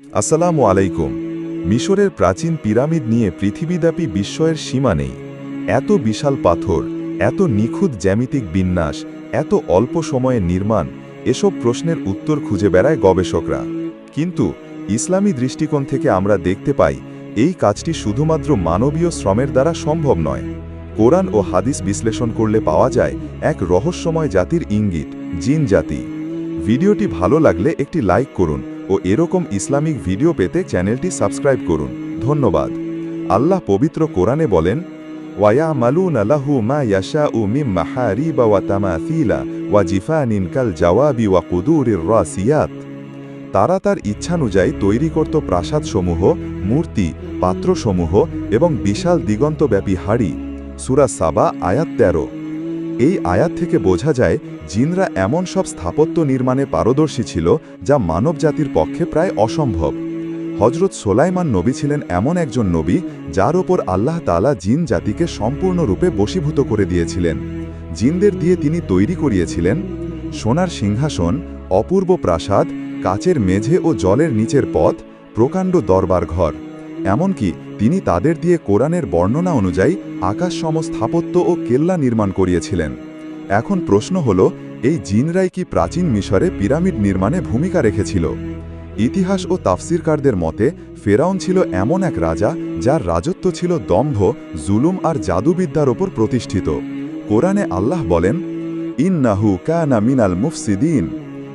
আসসালামু আলাইকুম। মিশরের প্রাচীন পিরামিড নিয়ে পৃথিবীব্যাপী বিস্ময়ের সীমা নেই। এত বিশাল পাথর, এত নিখুঁত জ্যামিতিক বিন্যাস, এত অল্প সময়ে নির্মাণ, এসব প্রশ্নের উত্তর খুঁজে বেড়ায় গবেষকরা। কিন্তু ইসলামী দৃষ্টিকোণ থেকে আমরা দেখতে পাই, এই কাজটি শুধুমাত্র মানবীয় শ্রমের দ্বারা সম্ভব নয়। কোরআন ও হাদিস বিশ্লেষণ করলে পাওয়া যায়, এক রহস্যময় জাতির ইঙ্গিত, জিন জাতি। ভিডিওটি ভালো লাগলে একটি লাইক করুন ও এরকম ইসলামিক ভিডিও পেতে চ্যানেলটি সাবস্ক্রাইব করুন। ধন্যবাদ। আল্লাহ পবিত্র কোরআনে বলেন ইয়াশা উ মিম মাহারিবা ওয়া জিফানিন কাল জাওয়াবি ওয়া কুদুরির রাসিয়াত। তারা তার ইচ্ছানুযায়ী তৈরি করত প্রাসাদসমূহ, মূর্তি, পাত্রসমূহ এবং বিশাল দিগন্তব্যাপী হাড়ি, সুরা সাবা, আয়াত তেরো। এই আয়াত থেকে বোঝা যায়, জিনরা এমন সব স্থাপত্য নির্মাণে পারদর্শী ছিল যা মানব জাতির পক্ষে প্রায় অসম্ভব। হজরত সোলাইমান নবী ছিলেন এমন একজন নবী যার ওপর আল্লাহ তালা জিন জাতিকে সম্পূর্ণরূপে বশীভূত করে দিয়েছিলেন। জিনদের দিয়ে তিনি তৈরি করিয়েছিলেন সোনার সিংহাসন, অপূর্ব প্রাসাদ, কাচের মেঝে ও জলের নিচের পথ, প্রকাণ্ড দরবার ঘর এমনকি তিনি তাদের দিয়ে কোরআনের বর্ণনা অনুযায়ী আকাশ সম স্থাপত্য ও কেল্লা নির্মাণ করিয়েছিলেন। এখন প্রশ্ন হল, এই জিনরাই কি প্রাচীন মিশরে পিরামিড নির্মাণে ভূমিকা রেখেছিল? ইতিহাস ও তাফসিরকারদের মতে, ফেরাউন ছিল এমন এক রাজা যার রাজত্ব ছিল দম্ভ, জুলুম আর জাদুবিদ্যার ওপর প্রতিষ্ঠিত। কোরআনে আল্লাহ বলেন, ইন্নাহু কানা মিনাল মুফসিদিন।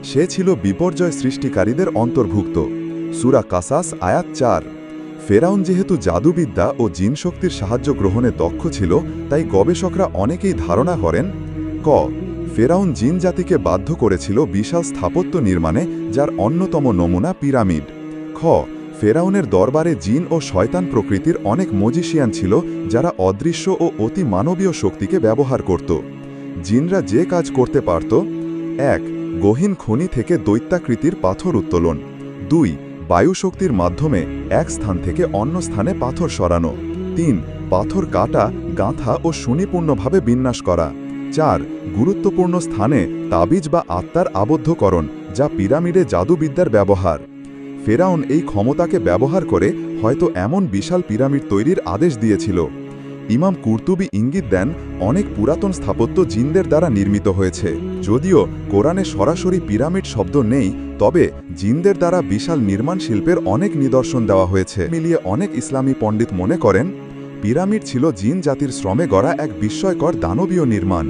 সে ছিল বিপর্যয় সৃষ্টিকারীদের অন্তর্ভুক্ত। সুরা কাসাস আয়াত চার। ফেরাউন যেহেতু জাদুবিদ্যা ও জিনশক্তির সাহায্য গ্রহণে দক্ষ ছিল, তাই গবেষকরা অনেকেই ধারণা করেন, ক, ফেরাউন জিন জাতিকে বাধ্য করেছিল বিশাল স্থাপত্য নির্মাণে, যার অন্যতম নমুনা পিরামিড। খ, ফেরাউনের দরবারে জিন ও শয়তান প্রকৃতির অনেক মজিশিয়ান ছিল, যারা অদৃশ্য ও অতি মানবীয় শক্তিকে ব্যবহার করত। জিনরা যে কাজ করতে পারত, এক, গহীন খনি থেকে দৈত্যাকৃতির পাথর উত্তোলন। দুই বায়ুশক্তির মাধ্যমে এক স্থান থেকে অন্য স্থানে পাথর সরানো। তিন, পাথর কাটা, গাঁথা ও সুনিপূর্ণভাবে বিন্যাস করা। চার, গুরুত্বপূর্ণ স্থানে তাবিজ বা আত্মার আবদ্ধকরণ, যা পিরামিডে জাদুবিদ্যার ব্যবহার। ফেরাউন এই ক্ষমতাকে ব্যবহার করে হয়তো এমন বিশাল পিরামিড তৈরির আদেশ দিয়েছিল। ইমাম কুর্তুবি ইঙ্গিত দেন, অনেক পুরাতন স্থাপত্য জিনদের দ্বারা নির্মিত হয়েছে। যদিও কোরআনে সরাসরি পিরামিড শব্দ নেই, তবে জিনদের দ্বারা বিশাল নির্মাণ শিল্পের অনেক নিদর্শন দেওয়া হয়েছে। মিলিয়ে অনেক ইসলামী পণ্ডিত মনে করেন, পিরামিড ছিল জিন জাতির শ্রমে গড়া এক বিস্ময়কর দানবীয় নির্মাণ।